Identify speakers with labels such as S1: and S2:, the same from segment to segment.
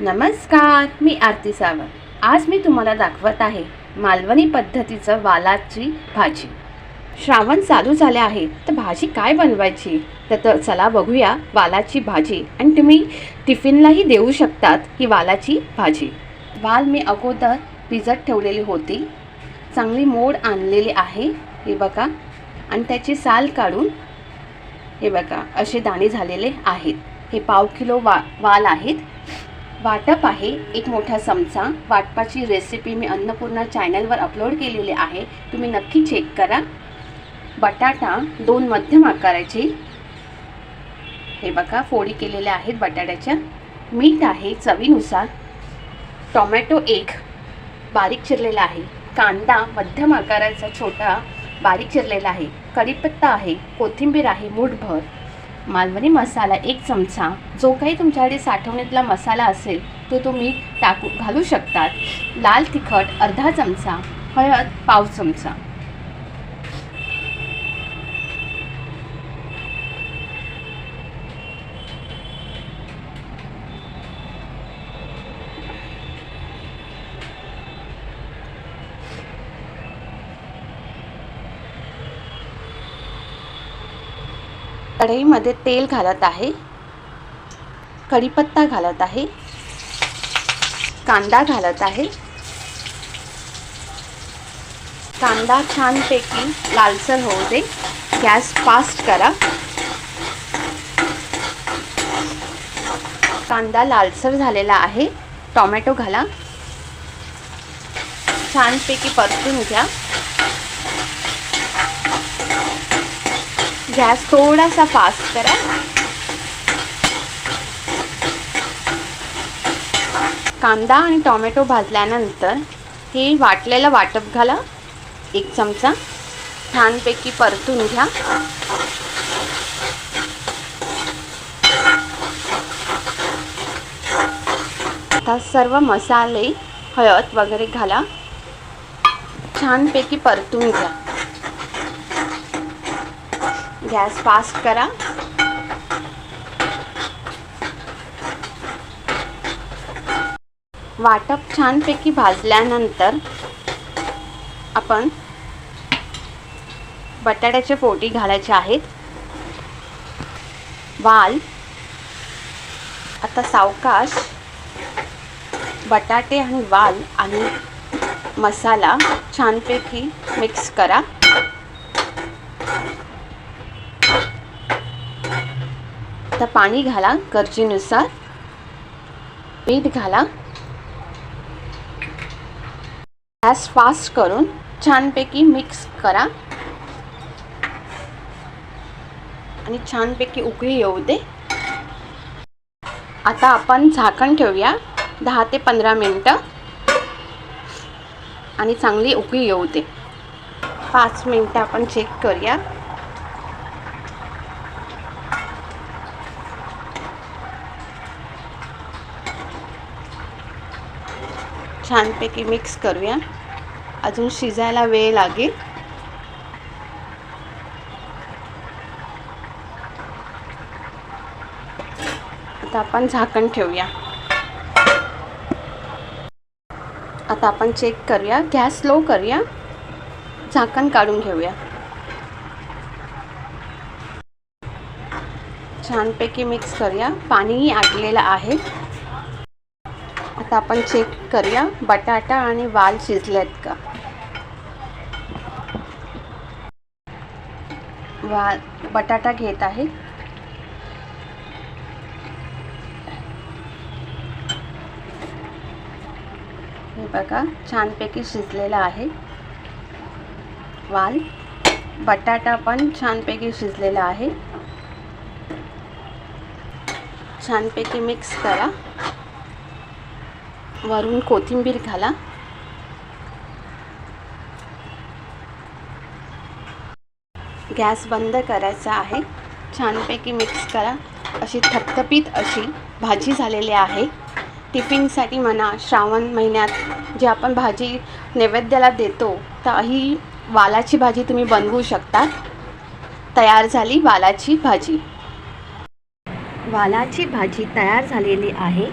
S1: नमस्कार मी आरती सावंत. आज मी तुम्हाला दाखवत आहे मालवणी पद्धतीचं वालाची भाजी. श्रावण चालू झाले आहे तर भाजी काय बनवायची? तर तर चला बघूया वालाची भाजी. आणि तुम्ही टिफिनलाही देऊ शकतात ही वालाची भाजी. वाल मी अगोदर भिजत ठेवलेली होती. चांगली मोड आणलेली आहे हे बघा. आणि त्याची साल काढून हे बघा असे दाणे झालेले आहेत. हे पाव किलो वा वाल आहेत. वाटप आहे. एक मोठा चमचा. वाटपाची रेसिपी मी अन्नपूर्णा चॅनलवर अपलोड केलेली आहे. तुम्ही नक्की चेक करा. बटाटा दोन मध्यम आकाराचे. हे बघा फोडी केलेल्या आहेत बटाट्याच्या. मीठ आहे चवीनुसार. टोमॅटो एक बारीक चिरलेला आहे. कांदा मध्यम आकाराचा छोटा बारीक चिरलेला आहे. कढीपत्ता आहे कोथिंबीर आहे मूठभर. मालवणी मसाला एक चमचा. जो काही तुमच्याकडे साठवणीतला मसाला असेल तो तुम्ही टाकू घालू शकतात. लाल तिखट अर्धा चमचा हळद पाव चमचा. कढईमध्ये तेल घालत आहे. कढीपत्ता घालत आहे. कांदा घालत आहे. कांदा छानपैकी लालसर होऊ दे. गॅस फास्ट करा. कांदा लालसर झालेला आहे. टोमॅटो घाला. छानपैकी परतून घ्या. म्हणजे गॅस थोडासा फास्ट करा. कांदा आणि टोमॅटो भाजल्यानंतर हे वाटलेलं वाटप घाला. एक चमचा. छानपैकी परतून घ्या. आता सर्व मसाले हळद वगैरे घाला. छानपैकी परतून घ्या. गॅस फास्ट करा. वाटप छानपैकी भाजल्यानंतर आपण बटाट्याचे फोटी घालायचे आहेत. वाल आता सावकाश बटाटे आणि वाल आणि मसाला छानपैकी मिक्स करा. आता पाणी घाला गरजेनुसार. मीठ घाला. गॅस फास्ट करून छानपैकी मिक्स करा. आणि छानपैकी उकळी येऊ दे. आता आपण झाकण ठेवूया. दहा ते पंधरा मिनटं. आणि चांगली उकळी येऊ दे. पाच मिनटं आपण चेक करूया. छानपैकी मिक्स करूया. अजून शिजायला वेळ लागेल. आता आपण झाकण ठेवूया. आता आपण चेक करूया. गॅस स्लो करूया. झाकण काढून घेऊया. छानपैकी मिक्स करूया. पाणीही आटलेलं आहे. आता आपण चेक करूया. बटाटा आणि वाल शिजलेत का? वाल बटाटा घेत आहे. हे बघा छानपैकी शिजलेला आहे. वाल बटाटा पण छानपैकी शिजलेला आहे. छानपैकी मिक्स करा. वरून कोथिंबीर घाला. गॅस बंद करायचा आहे. छानपैकी मिक्स करा. अशी थपथपीत अशी भाजी झालेली आहे. टिफिनसाठी म्हणा श्रावण महिन्यात जे आपण भाजी नैवेद्याला देतो तर ही वालाची भाजी तुम्ही बनवू शकता तयार झाली वालाची भाजी. वालाची भाजी तयार झालेली आहे.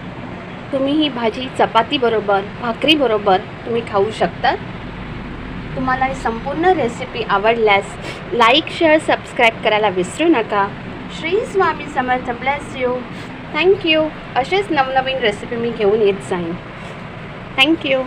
S1: तुम्ही ही भाजी चपातीबरोबर भाकरीबरोबर तुम्ही खाऊ शकता तुम्हाला ही संपूर्ण रेसिपी आवडल्यास लाईक शेअर सबस्क्राईब करायला विसरू नका. Shri Swami Samarth bless you thank you असेच नवनवीन रेसिपी मी घेऊन येत जाईन. थँक्यू